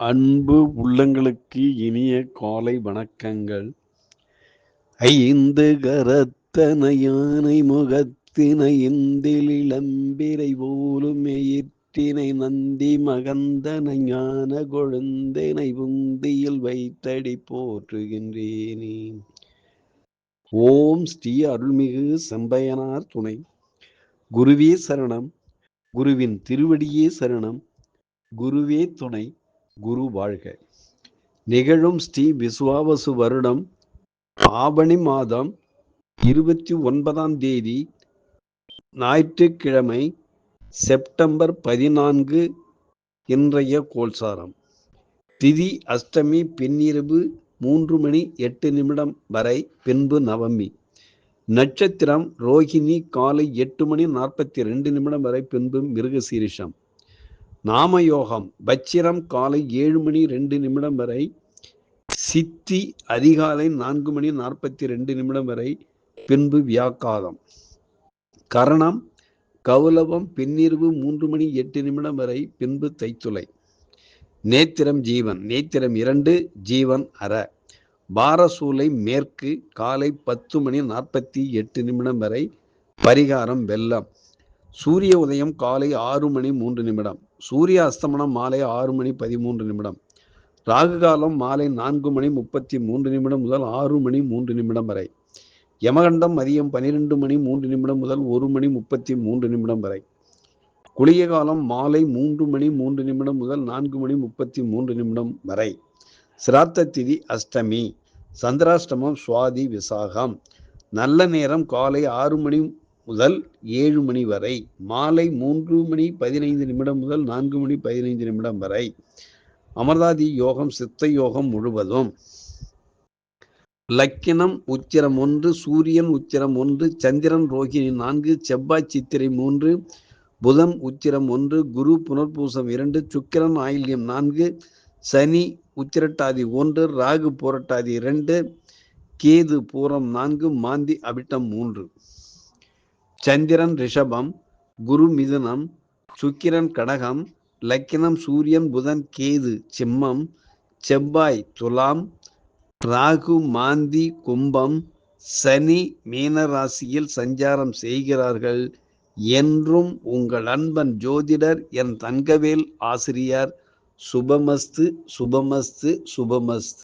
அன்பு உள்ளங்களுக்கு இனிய காலை வணக்கங்கள். ஐந்து கரத்தன யானை முகத்தினை இந்தில் போலும் எயிற்றினை நந்தி மகந்தனை ஞான கொழுந்தினை உந்தியில் வைத்தடி போற்றுகின்றேனே. ஓம் ஸ்ரீ அருள்மிகு செம்பையனார் துணை. குருவே சரணம். குருவின் திருவடியே சரணம். குருவே துணை. குரு வாழ்க. நிகழும் ஸ்ரீ விசுவாவசு வருடம் ஆவணி மாதம் இருபத்தி ஒன்பதாம் தேதி ஞாயிற்றுக்கிழமை செப்டம்பர் பதினான்கு இன்றைய கோல்சாரம் திதி அஷ்டமி பின்னிரவு மூன்று மணி எட்டு நிமிடம் வரை பின்பு நவமி. நட்சத்திரம் ரோஹிணி காலை எட்டு மணி நாற்பத்தி ரெண்டு நிமிடம் வரை பின்பு மிருகசீரிஷம். நாமயோகம். பச்சிரம் காலை ஏழு மணி ரெண்டு நிமிடம் வரை சித்தி அதிகாலை நான்கு மணி நாற்பத்தி ரெண்டு நிமிடம் வரை பின்பு வியாக்காதம். கரணம் கௌலவம் பின்னிரவு மூன்று மணி எட்டு நிமிடம் வரை பின்பு தைத்துளை. நேத்திரம் ஜீவன். நேத்திரம் இரண்டு ஜீவன் அற. பாரசூலை மேற்கு காலை பத்து மணி நாற்பத்தி எட்டு நிமிடம் வரை பரிகாரம் வெள்ளம். சூரிய உதயம் காலை ஆறு மணி மூன்று நிமிடம். சூரிய அஸ்தமனம் மாலை ஆறு மணி பதிமூன்று நிமிடம். ராகு காலம் மாலை நான்கு மணி முப்பத்தி மூன்று நிமிடம் முதல் ஆறு மணி மூன்று நிமிடம் வரை. யமகண்டம் மதியம் பனிரெண்டு மணி மூன்று நிமிடம் முதல் ஒரு மணி முப்பத்தி மூன்று நிமிடம் வரை. குளிய காலம் மாலை மூன்று மணி மூன்று நிமிடம் முதல் நான்கு மணி முப்பத்தி மூன்று நிமிடம் வரை. சிராத்த திதி அஷ்டமி. சந்திராஷ்டமம் சுவாதி விசாகம். நல்ல நேரம் காலை ஆறு மணி முதல் ஏழு மணி வரை மாலை மூன்று மணி பதினைந்து நிமிடம் முதல் நான்கு மணி பதினைந்து நிமிடம் வரை அமர்தாதி யோகம் சித்த யோகம் முழுவதும். லக்கினம் உச்சிரம் ஒன்று சூரியன் உச்சிரம் ஒன்று சந்திரன் ரோகிணி நான்கு செவ்வாய் சித்திரை மூன்று புதன் உச்சிரம் ஒன்று குரு புனர்பூசம் இரண்டு சுக்கிரன் ஆயில்யம் நான்கு சனி உச்சிரட்டாதி ஒன்று ராகு போரட்டாதி இரண்டு கேது பூரம் நான்கு மாந்தி அபிட்டம் மூன்று. சந்திரன் ரிஷபம் குரு மிதுனம் சுக்கிரன் கடகம் லக்கினம் சூரியன் புதன் கேது சிம்மம் செவ்வாய் துலாம் ராகு மாந்தி கும்பம் சனி மீனராசியில் சஞ்சாரம் செய்கிறார்கள். என்றும் உங்கள் அன்பன் ஜோதிடர் என் தங்கவேல் ஆசிரியர் சுபமஸ்து சுபமஸ்து சுபமஸ்து.